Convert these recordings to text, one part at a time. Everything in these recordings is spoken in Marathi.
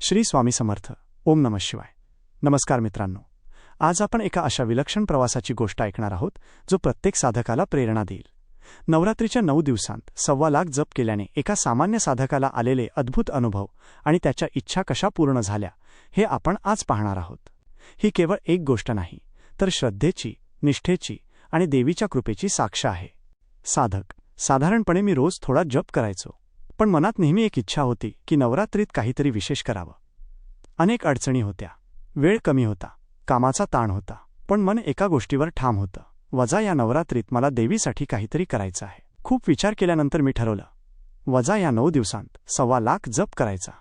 श्री स्वामी समर्थ. ओम नम शिवाय. नमस्कार मित्रांनो. आज आपण एका अशा विलक्षण प्रवासाची गोष्ट ऐकणार आहोत जो प्रत्येक साधकाला प्रेरणा देईल. नवरात्रीच्या नऊ दिवसांत सव्वा लाख जप केल्याने एका सामान्य साधकाला आलेले अद्भुत अनुभव आणि त्याच्या इच्छा कशा पूर्ण झाल्या हे आपण आज पाहणार आहोत. ही केवळ एक गोष्ट नाही तर श्रद्धेची निष्ठेची आणि देवीच्या कृपेची साक्ष आहे. साधक साधारणपणे मी रोज थोडा जप करायचो. पण मनात नेहमी एक इच्छा होती की नवरात्रीत काहीतरी विशेष करावं. अनेक अडचणी होत्या. वेळ कमी होता. कामाचा ताण होता. पण मन एका गोष्टीवर ठाम होतं. वजा या नवरात्रीत मला देवीसाठी काहीतरी करायचं आहे. खूप विचार केल्यानंतर मी ठरवलं. वजा या नऊ दिवसांत सव्वा लाख जप करायचा.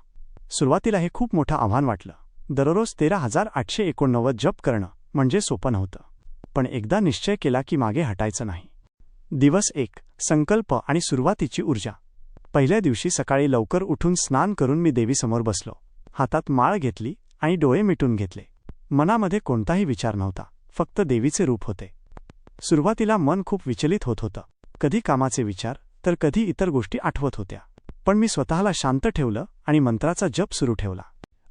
सुरुवातीला हे खूप मोठं आव्हान वाटलं. दररोज तेरा हजार आठशे एकोणनव्वद जप करणं म्हणजे सोपं नव्हतं. पण एकदा निश्चय केला की मागे हटायचं नाही. दिवस एक संकल्प आणि सुरुवातीची ऊर्जा. पहिल्या दिवशी सकाळी लवकर उठून स्नान करून मी देवीसमोर बसलो. हातात माळ घेतली आणि डोळे मिटून घेतले. मनामध्ये कोणताही विचार नव्हता. फक्त देवीचे रूप होते. सुरुवातीला मन खूप विचलित होत होतं. कधी कामाचे विचार तर कधी इतर गोष्टी आठवत होत्या. पण मी स्वतःला शांत ठेवलं आणि मंत्राचा जप सुरू ठेवला.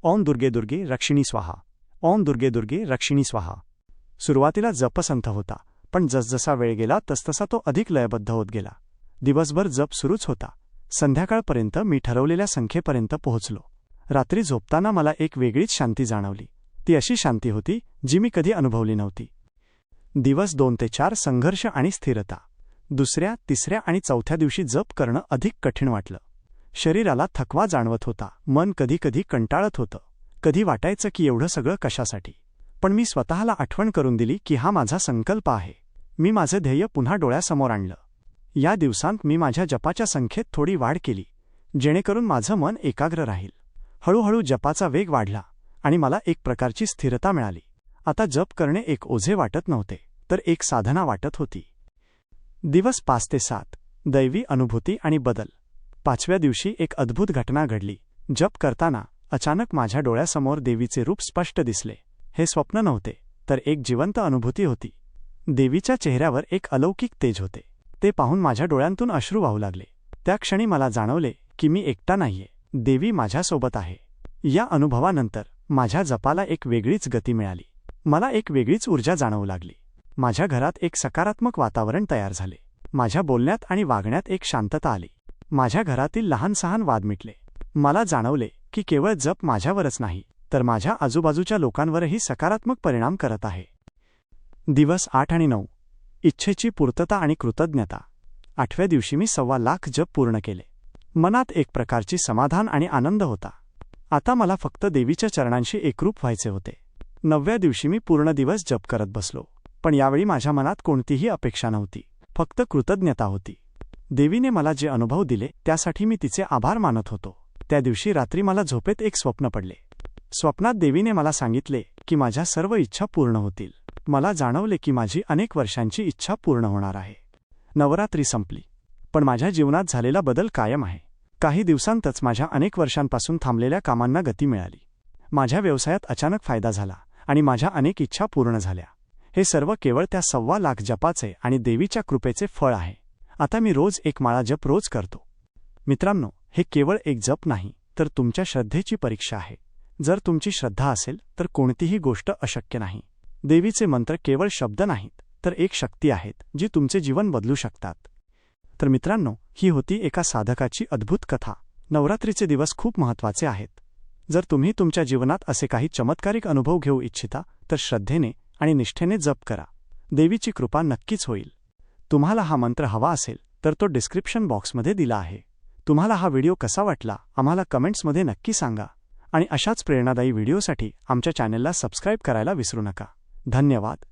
ओम दुर्गे दुर्गे रक्षिणी स्वाहा. ओम दुर्गे दुर्गे रक्षिणी स्वाहा. सुरुवातीला जपसंथ होता पण जसजसा वेळ गेला तसतसा तो अधिक लयबद्ध होत गेला. दिवसभर जप सुरूच होता. संध्याकाळपर्यंत मी ठरवलेल्या संख्येपर्यंत पोहोचलो. रात्री झोपताना मला एक वेगळीच शांती जाणवली. ती अशी शांती होती जी मी कधी अनुभवली नव्हती. दिवस दोन ते चार संघर्ष आणि स्थिरता. दुसऱ्या तिसऱ्या आणि चौथ्या दिवशी जप करणं अधिक कठीण वाटलं. शरीराला थकवा जाणवत होता. मन कधीकधी कंटाळत होतं. कधी वाटायचं की एवढं सगळं कशासाठी? पण मी स्वतःला आठवण करून दिली की हा माझा संकल्प आहे. मी माझं ध्येय पुन्हा डोळ्यासमोर आणलं. या दिवसांत मी माझ्या जपाच्या संख्येत थोडी वाढ केली जेणेकरून माझं मन एकाग्र राहील. हळूहळू जपाचा वेग वाढला आणि मला एक प्रकारची स्थिरता मिळाली. आता जप करणे एक ओझे वाटत नव्हते तर एक साधना वाटत होती. दिवस पाच ते सात दैवी अनुभूती आणि बदल. पाचव्या दिवशी एक अद्भुत घटना घडली. जप करताना अचानक माझ्या डोळ्यासमोर देवीचे रूप स्पष्ट दिसले. हे स्वप्न नव्हते तर एक जिवंत अनुभूती होती. देवीच्या चेहऱ्यावर एक अलौकिक तेज होते. ते पाहून माझ्या डोळ्यांतून अश्रू वाहू लागले. त्या क्षणी मला जाणवले की मी एकटा नाहीये. देवी माझ्यासोबत आहे. या अनुभवानंतर माझ्या जपाला एक वेगळीच गती मिळाली. मला एक वेगळीच ऊर्जा जाणवू लागली. माझ्या घरात एक सकारात्मक वातावरण तयार झाले. माझ्या बोलण्यात आणि वागण्यात एक शांतता आली. माझ्या घरातील लहान सहान वाद मिटले. मला जाणवले की केवळ जप माझ्यावरच नाही तर माझ्या आजूबाजूच्या लोकांवरही सकारात्मक परिणाम करत आहे. दिवस आठ आणि नऊ. इच्छेची पूर्तता आणि कृतज्ञता. आठव्या दिवशी मी सव्वा लाख जप पूर्ण केले. मनात एक प्रकारची समाधान आणि आनंद होता. आता मला फक्त देवीच्या चरणांशी एकरूप व्हायचे होते. नवव्या दिवशी मी पूर्ण दिवस जप करत बसलो. पण यावेळी माझ्या मनात कोणतीही अपेक्षा नव्हती. फक्त कृतज्ञता होती. देवीने मला जे अनुभव दिले त्यासाठी मी तिचे आभार मानत होतो. त्या दिवशी रात्री मला झोपेत एक स्वप्न पडले. स्वप्नात देवीने मला सांगितले की माझ्या सर्व इच्छा पूर्ण होतील. मला जाणवले की माझी अनेक वर्षांची इच्छा पूर्ण होणार आहे. नवरात्री संपली. पण माझ्या जीवनात झालेला बदल कायम आहे. काही दिवसांतच माझ्या अनेक वर्षांपासून थांबलेल्या कामांना गती मिळाली. माझ्या व्यवसायात अचानक फायदा झाला आणि माझ्या अनेक इच्छा पूर्ण झाल्या. हे सर्व केवळ त्या सव्वा लाख जपाचे आणि देवीच्या कृपेचे फळ आहे. आता मी रोज एक माळा जप रोज करतो. मित्रांनो हे केवळ एक जप नाही तर तुमच्या श्रद्धेची परीक्षा आहे. जर तुमची श्रद्धा असेल तर कोणतीही गोष्ट अशक्य नाही. देवीचे मंत्र केवळ शब्द नाहीत तर एक शक्ती आहेत जी तुमचे जीवन बदलू शकतात. तर मित्रांनो ही होती एका साधकाची अद्भुत कथा. नवरात्रीचे दिवस खूप महत्त्वाचे आहेत. जर तुम्ही तुमच्या जीवनात असे काही चमत्कारिक अनुभव घेऊ इच्छिता तर श्रद्धेने आणि निष्ठेने जप करा. देवीची कृपा नक्कीच होईल. तुम्हाला हा मंत्र हवा असेल तर तो डिस्क्रिप्शन बॉक्समध्ये दिला आहे. तुम्हाला हा व्हिडिओ कसा वाटला आम्हाला कमेंट्समध्ये नक्की सांगा. आणि अशाच प्रेरणादायी व्हिडिओसाठी आमच्या चॅनेलला सबस्क्राईब करायला विसरू नका. धन्यवाद.